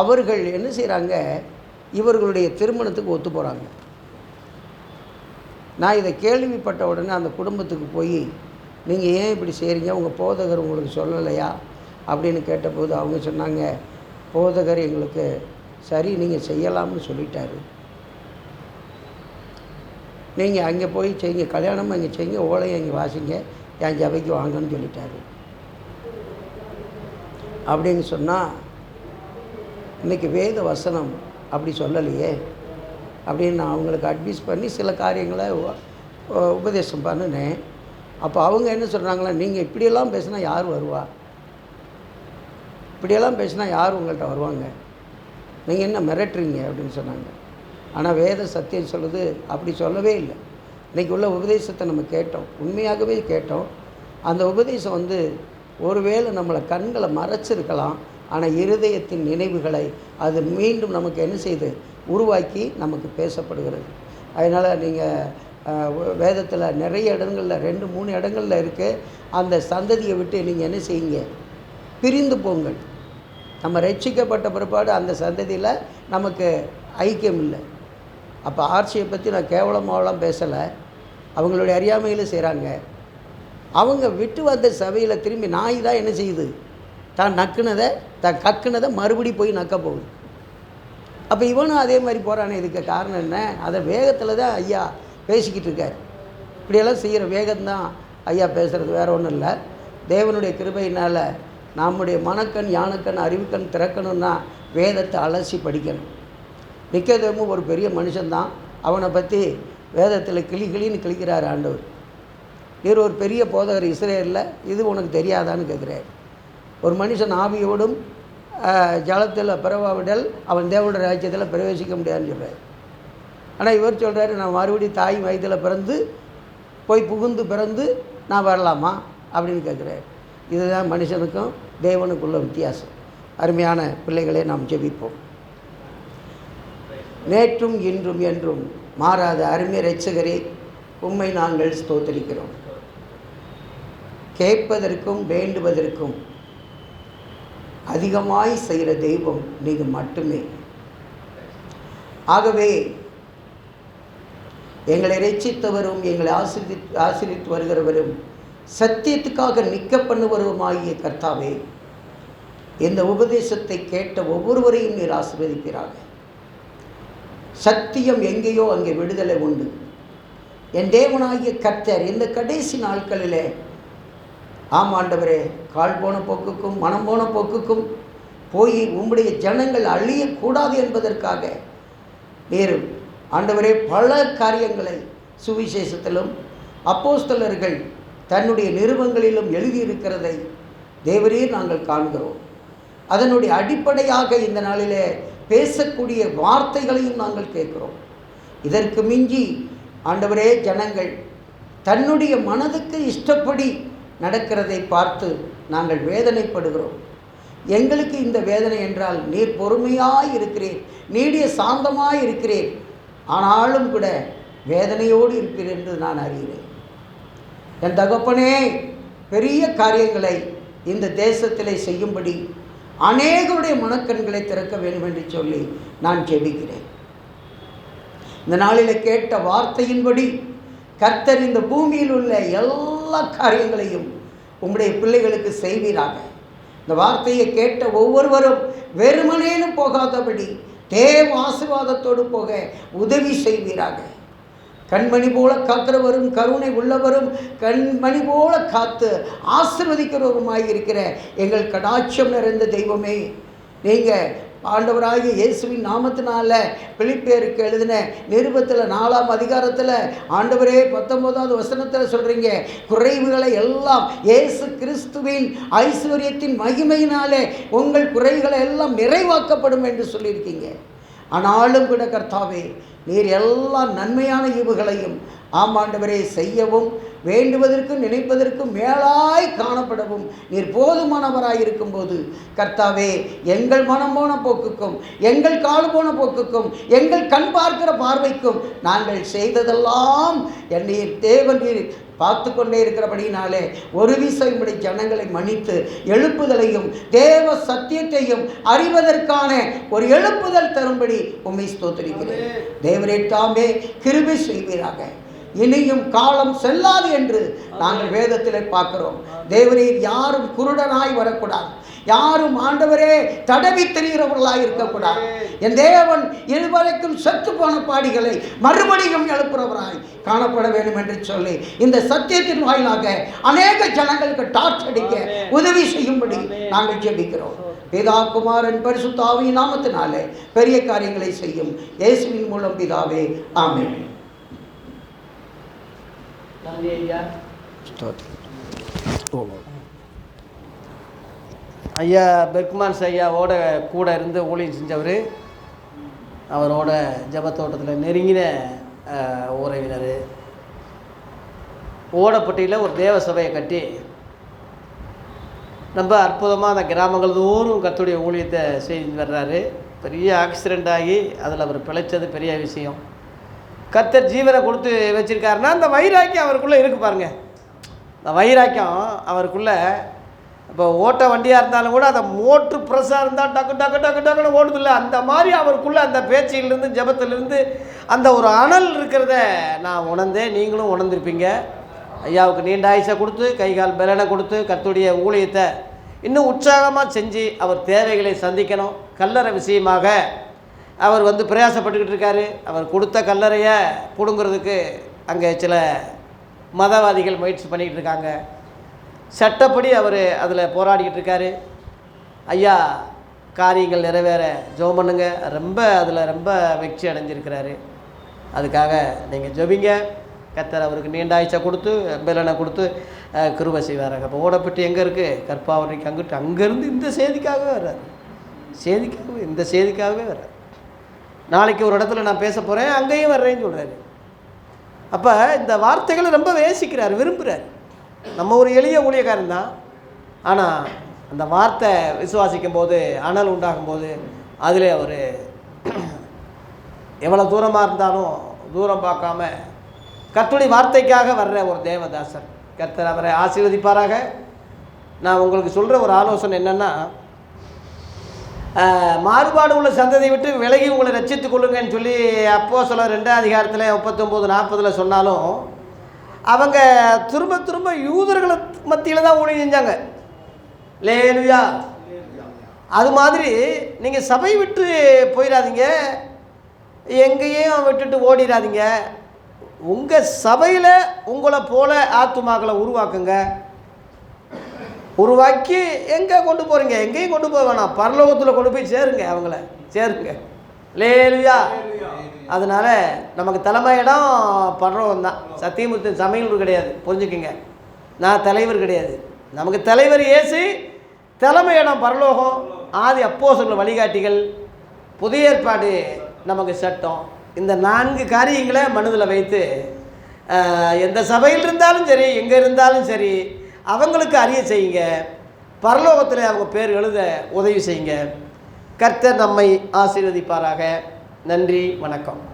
அவர்கள் என்ன செய்கிறாங்க இவர்களுடைய திருமணத்துக்கு ஒத்து போகிறாங்க நான் இதை கேள்விப்பட்ட உடனே அந்த குடும்பத்துக்கு போய் நீங்கள் ஏன் இப்படி செய்கிறீங்க உங்கள் போதகர் உங்களுக்கு சொல்லலையா? அப்படின்னு கேட்டபோது அவங்க சொன்னாங்க போதகர் எங்களுக்கு சரி நீங்கள் செய்யலாம்னு சொல்லிட்டாரு. நீங்கள் அங்கே போய் செய்யுங்க கல்யாணம் அங்கே செய்யுங்க ஓலையை அங்கே வாசிங்க என் ஜபைக்கு வாங்கன்னு சொல்லிட்டாரு. அப்படின்னு சொன்னால் இன்றைக்கி வேத வசனம் அப்படி சொல்லலையே அப்படின்னு நான் அவங்களுக்கு அட்வைஸ் பண்ணி சில காரியங்களை உபதேசம் பண்ணினேன். அப்போ அவங்க என்ன சொல்கிறாங்களா நீங்கள் இப்படியெல்லாம் பேசினா யார் வருவா? இப்படியெல்லாம் பேசினா யார் உங்கள்கிட்ட வருவாங்க? நீங்கள் என்ன மிரட்டுறீங்க? அப்படின்னு சொன்னாங்க. ஆனால் வேத சத்தியம் சொல்லுது அப்படி சொல்லவே இல்லை. இன்றைக்கி உள்ள உபதேசத்தை நம்ம கேட்டோம். உண்மையாகவே கேட்டோம். அந்த உபதேசம் வந்து ஒருவேளை நம்மளை கண்களை மறைச்சிருக்கலாம் ஆனால் இருதயத்தின் நினைவுகளை அது மீண்டும் நமக்கு என்ன செய்து? உருவாக்கி நமக்கு பேசப்படுகிறது. அதனால் நீங்கள் வேதத்தில் நிறைய இடங்களில் ரெண்டு மூணு இடங்களில் இருக்குது அந்த சந்ததியை விட்டு நீங்கள் என்ன செய்யுங்க? பிரிந்து போங்கள். நம்ம ரட்சிக்கப்பட்ட பிற்பாடு அந்த சந்ததியில் நமக்கு ஐக்கியம் இல்லை. அப்போ ஆட்சியை பற்றி நான் கேவலமாவெல்லாம் பேசலை. அவங்களுடைய அறியாமையில் செய்கிறாங்க அவங்க விட்டு வந்த சபையில் திரும்பி நாய் தான் என்ன செய்யுது? தான் நக்குனதை தான் கக்குனதை மறுபடி போய் நக்க போகுது. அப்போ இவனும் அதே மாதிரி போகிறானே இதுக்கு காரணம் என்ன? அதை வேகத்தில் தான் ஐயா பேசிக்கிட்டு இருக்கார். இப்படியெல்லாம் செய்கிற வேகம்தான் ஐயா பேசுகிறது வேற ஒன்றும் இல்லை. தேவனுடைய கிருபையினால் நம்முடைய மனக்கண் யானக்கண் அறிவுக்கண் திறக்கணும்னா வேதத்தை அலசி படிக்கணும். நிக்கதேமும் ஒரு பெரிய மனுஷன்தான். அவனை பற்றி வேதத்தில் கிளி கிளின்னு கிளிக்கிறார் ஆண்டவர். நீர் ஒரு பெரிய போதகர் இஸ்ரேலில் இது உனக்கு தெரியாதான்னு கேட்குறாரு ஒரு மனுஷன் ஆவியோடும் ஜலத்தில் பிறவாவிடல் அவன் தேவனுடைய ராஜ்யத்தில் பிரவேசிக்க முடியாதுன்னு சொல்கிறார் ஆனால் இவர் சொல்கிறாரு நான் மறுபடியும் தாய் வயதில் பிறந்து போய் புகுந்து பிறந்து நான் வரலாமா? அப்படின்னு கேட்குறாரு இதுதான் மனுஷனுக்கும் தேவனுக்குள்ள வித்தியாசம். அருமையான பிள்ளைகளே நாம் ஜெபிப்போம். நேற்றும் இன்றும் என்றும் மாறாத அருமை ரட்சகரே உண்மை நாங்கள் ஸ்தோத்தரிக்கிறோம். கேட்பதற்கும் வேண்டுவதற்கும் அதிகமாய் செய்கிற தெய்வம் நீங்கள் மட்டுமே. ஆகவே எங்களை ரட்சித்தவரும் எங்களை ஆசிரி ஆசிரித்து வருகிறவரும் சத்தியத்துக்காக நிற்க பண்ணுவருமாகிய கர்த்தாவே இந்த உபதேசத்தை கேட்ட ஒவ்வொருவரையும் நீர் ஆசீர்வதிப்பீராக. சத்தியம் எங்கேயோ அங்கே விடுதலை உண்டு. என் தேவனாகிய கர்த்தர் இந்த கடைசி நாட்களிலே ஆம் ஆண்டவரே கால் போன போக்குக்கும் மனம் போன போக்குக்கும் போய் உம்முடைய ஜனங்கள் அழியக்கூடாது என்பதற்காக நீர் ஆண்டவரே பல காரியங்களை சுவிசேஷத்திலும் அப்போஸ்தலர்கள் தன்னுடைய நிறுவங்களிலும் எழுதியிருக்கிறதை தேவரீர் நாங்கள் காண்கிறோம். அதனுடைய அடிப்படையாக இந்த நாளிலே பேசக்கூடிய வார்த்தைகளையும் நாங்கள் கேட்கிறோம். இதற்கு மிஞ்சி ஆண்டவரே ஜனங்கள் தன்னுடைய மனதுக்கு இஷ்டப்படி நடக்கிறதை பார்த்து நாங்கள் வேதனைப்படுகிறோம். எங்களுக்கு இந்த வேதனை என்றால் நீர் பொறுமையாய் இருக்கிறீர் நீடிய சாந்தமாய் இருக்கிறீர். ஆனாலும் கூட வேதனையோடு இருக்கிறேன் என்று நான் அறிகிறேன். என் தகப்பனே பெரிய காரியங்களை இந்த தேசத்திலே செய்யும்படி அநேகருடைய மனக்கண்களை திறக்க வேண்டும் என்று சொல்லி நான் ஜெபிக்கிறேன். இந்த நாளில் கேட்ட வார்த்தையின்படி கர்த்தர் இந்த பூமியில் உள்ள எல்லா காரியங்களையும் உங்களுடைய பிள்ளைகளுக்கு செய்வீராக. இந்த வார்த்தையை கேட்ட ஒவ்வொருவரும் வெறுமனேனும் போகாதபடி தேவ ஆசீர்வாதத்தோடு போக உதவி செய்வீராக. கண்மணி போல காக்கிறவரும் கருணை உள்ளவரும் கண்மணி போல காத்து ஆசிர்வதிக்கிறவருமாய் இருக்கிற எங்கள் கடாட்சம் நிறைந்த தெய்வமே நீங்கள் ஆண்டவராகிய இயேசுவின் நாமத்தினால பிளிப்பேருக்கு எழுதின நிருபத்தில் நாலாம் அதிகாரத்தில் ஆண்டவரே பத்தொன்பதாவது வசனத்தில் சொல்கிறீங்க குறைவுகளை எல்லாம் இயேசு கிறிஸ்துவின் ஐஸ்வர்யத்தின் மகிமையினாலே உங்கள் குறைகளை எல்லாம் நிறைவாக்கப்படும் என்று சொல்லியிருக்கீங்க. ஆனாலும் கூட கர்த்தாவே நீர் எல்லா நன்மையான ஈவுகளையும் ஆமாண்டவரே செய்யவும் வேண்டுவதற்கும் நினைப்பதற்கும் மேலாய் காணப்படவும் நீர் போதுமானவராய் இருக்கும்போது கர்த்தாவே எங்கள் மனம் போன போக்குக்கும் எங்கள் கால் போன போக்குக்கும் எங்கள் கண் பார்க்கிற பார்வைக்கும் நாங்கள் செய்ததெல்லாம் என்னை தேவன் நீர் பார்த்து கொண்டே இருக்கிறபடினாலே ஒரு விசை உம்முடைய ஜனங்களை மன்னித்து எழுப்புதலையும் தேவ சத்தியத்தையும் அறிவதற்கான ஒரு எழுப்புதல் தரும்படி உம்மை ஸ்தோத்திரிக்கிறேன். தேவரே தாமே கிருபை செய்வீராக. இனியும் காலம் செல்லாது என்று நாங்கள் வேதத்திலே பார்க்கிறோம். தேவரீர் யாரும் குருடனாய் வரக்கூடாது. யாரும் ஆண்டவரே தடவி தெரிகிறவர்களாய் இருக்கக்கூடாது. என் தேவன் இதுவரைக்கும் செத்து போன பாடிகளை மறுபடியும் எழுப்புறவராய் காணப்பட வேண்டும் என்று சொல்லி இந்த சத்தியத்தின் வாயிலாக அநேக ஜனங்களுக்கு டார்ச் அடிக்க உதவி செய்யும்படி நாங்கள் ஜெபிக்கிறோம். பிதா குமாரன் பரிசுத்தாவின் நாமத்தினாலே பெரிய காரியங்களை செய்யும் இயேசுவின் மூலம் பிதாவே. ஆமென். நன்றி ஐயா ஐயா பெர்க்மான்ஸ் ஐயாவோட கூட இருந்து ஊழியம் செஞ்சவர். அவரோட ஜபத்தோட்டத்தில் நெருங்கின உறவினர். ஓடப்பட்டியில் ஒரு தேவ சபையை கட்டி ரொம்ப அற்புதமாக அந்த கிராமங்கள் தோறும் கத்துடைய ஊழியத்தை செய்து வர்றாரு. பெரிய ஆக்சிடெண்ட் ஆகி அதில் அவர் பிழைச்சது பெரிய விஷயம். கர்த்தர் ஜீவனை கொடுத்து வச்சிருக்காருன்னா அந்த வைராக்கியம் அவருக்குள்ளே இருக்கு பாருங்கள் இந்த வைராக்கியம் அவருக்குள்ளே இப்போ ஓட்ட வண்டியாக இருந்தாலும் கூட அந்த மோட்ரு ப்ரெஸ்ஸாக இருந்தால் டக்கு டக்கு டக்கு டக்குன்னு ஓடுதில்ல. அந்த மாதிரி அவருக்குள்ளே அந்த பேச்சிலிருந்து ஜபத்திலிருந்து அந்த ஒரு அனல் இருக்கிறத நான் உணர்ந்தேன். நீங்களும் உணர்ந்திருப்பீங்க. ஐயாவுக்கு நீண்ட ஆயுஷை கொடுத்து கை கால் பலனை கொடுத்து கத்துடைய ஊழியத்தை இன்னும் உற்சாகமாக செஞ்சு அவர் தேவைகளை சந்திக்கணும். கல்லறை விஷயமாக அவர் வந்து பிரயாசப்பட்டுக்கிட்டு இருக்காரு. அவர் கொடுத்த கல்லறையை பிடுங்கிறதுக்கு அங்கே சில மதவாதிகள் முயற்சி பண்ணிக்கிட்டு இருக்காங்க. சட்டப்படி அவர் அதில் போராடிக்கிட்டு இருக்காரு. ஐயா காரியங்கள் நிறைவேற. ஜோம் பண்ணுங்க. ரொம்ப அதில் ரொம்ப வெற்றி அடைஞ்சிருக்கிறாரு. அதுக்காக நீங்கள் ஜெபிங்க. கத்தர் அவருக்கு நீண்ட கொடுத்து பெலனை கொடுத்து அஹ், கிருபை செய்வாராங்க அப்போ ஓடப்பட்டு எங்கே இருக்குது கற்பாவரைக்கு அங்கிட்டு அங்கேருந்து இந்த செய்திக்காகவே வர்றாரு. செய்திக்காகவே இந்த செய்திக்காகவே வர்றாரு. நாளைக்கு ஒரு இடத்துல நான் பேச போகிறேன் அங்கேயும் வர்றேன்னு சொல்கிறாரு அப்போ இந்த வார்த்தைகளை ரொம்ப வேசிக்கிறார் விரும்புகிறார் நம்ம ஒரு எளிய ஊழியக்காரன் தான். ஆனால் அந்த வார்த்தை விசுவாசிக்கும் போது அனல் உண்டாகும் போது அதில் அவர் எவ்வளோ தூரமாக இருந்தாலும் தூரம் பார்க்காம கர்த்தருடைய வார்த்தைக்காக வர்ற ஒரு தேவதாசர். கர்த்தர் அவரை ஆசீர்வதிப்பாராக. நான் உங்களுக்கு சொல்கிற ஒரு ஆலோசனை என்னென்னா மாறுபாடு உள்ள சந்ததியை விட்டு விலகி உங்களை ரட்சித்துக் கொள்ளுங்கன்னு சொல்லி அப்போ சொல்ல ரெண்டாம் அதிகாரத்தில் முப்பத்தொம்போது நாற்பதில் சொன்னாலும் அவங்க திரும்ப திரும்ப யூதர்களை மத்தியில் தான் ஊழியம் செஞ்சாங்க. லேனுயா அது மாதிரி நீங்கள் சபை விட்டு போயிடாதீங்க எங்கேயும் விட்டுட்டு ஓடிடாதீங்க உங்கள் சபையில் உங்களை போல ஆத்துமாக்களை உருவாக்குங்க. உருவாக்கி எங்கே கொண்டு போகிறீங்க எங்கேயும் கொண்டு போக வேணாம். பரலோகத்தில் கொண்டு போய் சேருங்க அவங்கள. சேருங்க. லேலுயா. அதனால் நமக்கு தலைமை இடம் பரலோகம் தான். சத்தியமூர்த்தி சமையல் கிடையாது. புரிஞ்சுக்கோங்க. நான் தலைவர் கிடையாது. நமக்கு தலைவர் ஏசு தலைமை இடம் பரலோகம் ஆதி அப்போ சொல்ல வழிகாட்டிகள் புதிய ஏற்பாடு நமக்கு சட்டம். இந்த நான்கு காரியங்களை மனதில் வைத்து எந்த சபையில் இருந்தாலும் சரி எங்கே இருந்தாலும் சரி அவங்களுக்கு அறிய செய்யுங்க. பரலோகத்தில் அவங்க பேர் எழுத உதவி செய்யுங்க. கர்த்தர் நம்மை ஆசீர்வதிப்பாராக. நன்றி வணக்கம்.